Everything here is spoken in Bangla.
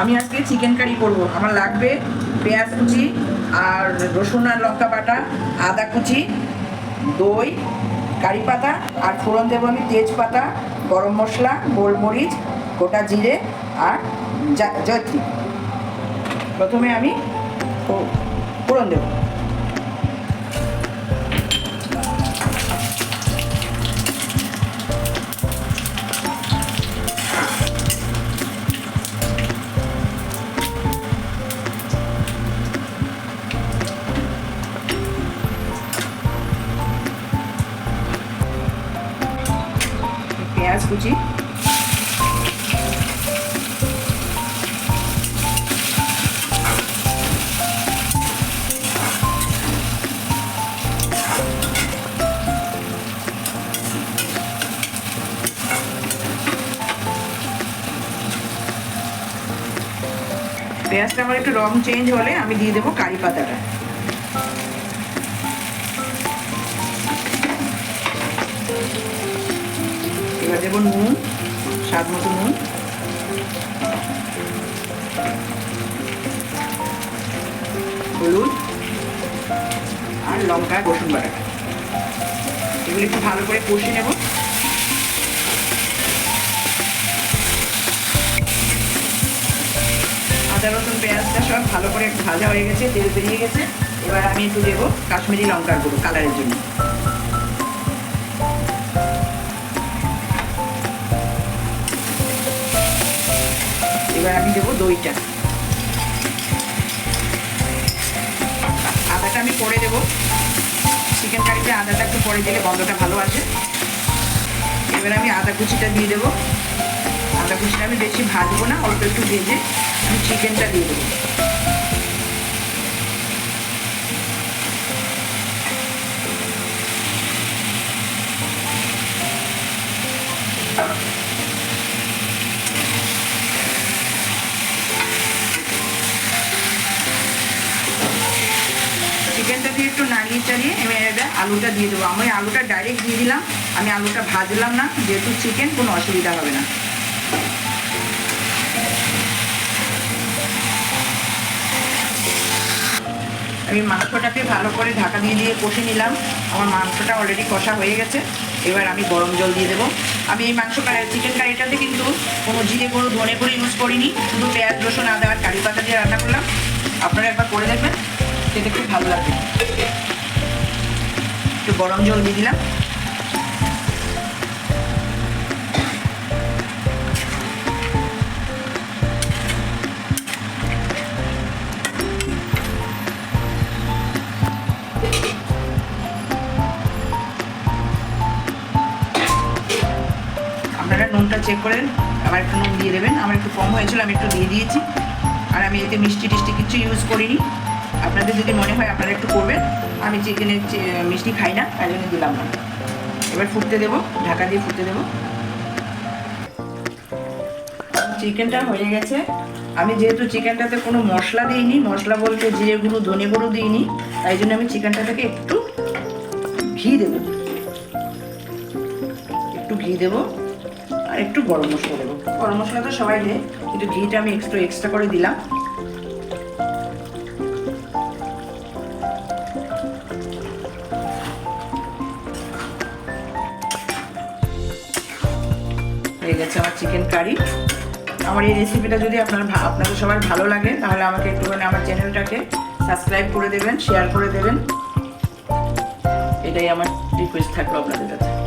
আমি আজকে চিকেন কারি করব। আমার লাগবে পেঁয়াজ কুচি আর রসুন আর লঙ্কা বাটা, আদা কুচি, দই, কারি পাতা, আর ফোড়ন দেবো আমি তেজপাতা, গরম মশলা, গোলমরিচ, গোটা জিরে আর জয়ত্রী। প্রথমে আমি ফোড়ন দেবো। পেঁয়াজ কুচি পেঁয়াজটা আমার একটু রং চেঞ্জ হলে আমি দিয়ে দেবো কারি পাতাটা। এবার দেবো নুন, স্বাদ মতো নুন। হলুদ আর লঙ্কা রসুন বাটাটা এগুলো একটু ভালো করে কষে নেব। আদা, রসুন, পেঁয়াজটা সব ভালো করে ভাজা হয়ে গেছে, তেল বেরিয়ে গেছে। এবার আমি একটু দেবো কাশ্মীরি লঙ্কার গুঁড়ো কালারের জন্য। এবার আমি দেবো দইটা। আদাটা আমি পরে দেবো। চিকেন কারিতে আদাটা একটু পরে দিলে গন্ধটা ভালো আসে। এবার আমি আদা কুচিটা দিয়ে দেবো। আদা কুচিটা আমি বেশি ভাজবো না, অল্প একটু ভেজে আমি চিকেনটা দিয়ে দেবো। চিকেনটা দিয়ে একটু নাড়িয়ে চাড়িয়ে আমি এবার আলুটা দিয়ে দেবো। আমি আলুটা ডাইরেক্ট দিয়ে দিলাম। আমি আলুটা ভাজলাম না, যেহেতু চিকেন, কোনো অসুবিধা হবে না। আমি মাংসটাকে ভালো করে ঢাকা দিয়ে দিয়ে কষে নিলাম। আমার মাংসটা অলরেডি কষা হয়ে গেছে। এবার আমি গরম জল দিয়ে দেবো। আমি এই মাংস চিকেন কারিটাতে কিন্তু কোনো জিরে গুঁড়ো, ধনে গুঁড়ো ইউজ করিনি। শুধু পেঁয়াজ, রসুন, আদা আর কারি পাতা দিয়ে রান্না করলাম। আপনারা একবার করে দেখবেন। খেতে খুব ভালো লাগবে একটু গরম জল দিয়ে দিলাম। আপনারা চেক করেন, আবার একটু নুন দিয়ে দেবেন। আমার একটু কম হয়েছিল, আমি একটু দিয়ে দিয়েছি। আর আমি এতে মিষ্টি টিষ্টি কিছু ইউজ করিনি। আপনাদের যদি মনে হয় আপনারা একটু করবেন। আমি চিকেনের মিষ্টি খাই না তাই জন্য দিলাম না। এবার ফুটতে দেবো, ঢাকা দিয়ে ফুটতে দেবো। চিকেনটা হয়ে গেছে। আমি যেহেতু চিকেনটাতে কোনো মশলা দিইনি, মশলা বলতে জিরে গুঁড়ো ধনে গুঁড়ো দিইনি, তাই জন্য আমি চিকেনটা থেকে একটু ঘি দেবো। একটু ঘি দেবো, আর একটু গরম মশলা দেবো। গরম মশলা তো সবাই দেয়, কিন্তু ঘিটা আমি একটু এক্সট্রা করে দিলাম। হয়ে গেছে আমার চিকেন কারি আমার এই রেসিপিটা যদি আপনার আপনাদের সবার ভালো লাগে, তাহলে আমাকে একটুখানি আমার চ্যানেলটাকে সাবস্ক্রাইব করে দেবেন শেয়ার করে দেবেন। এটাই আমার রিকোয়েস্ট থাকল আপনাদের কাছে।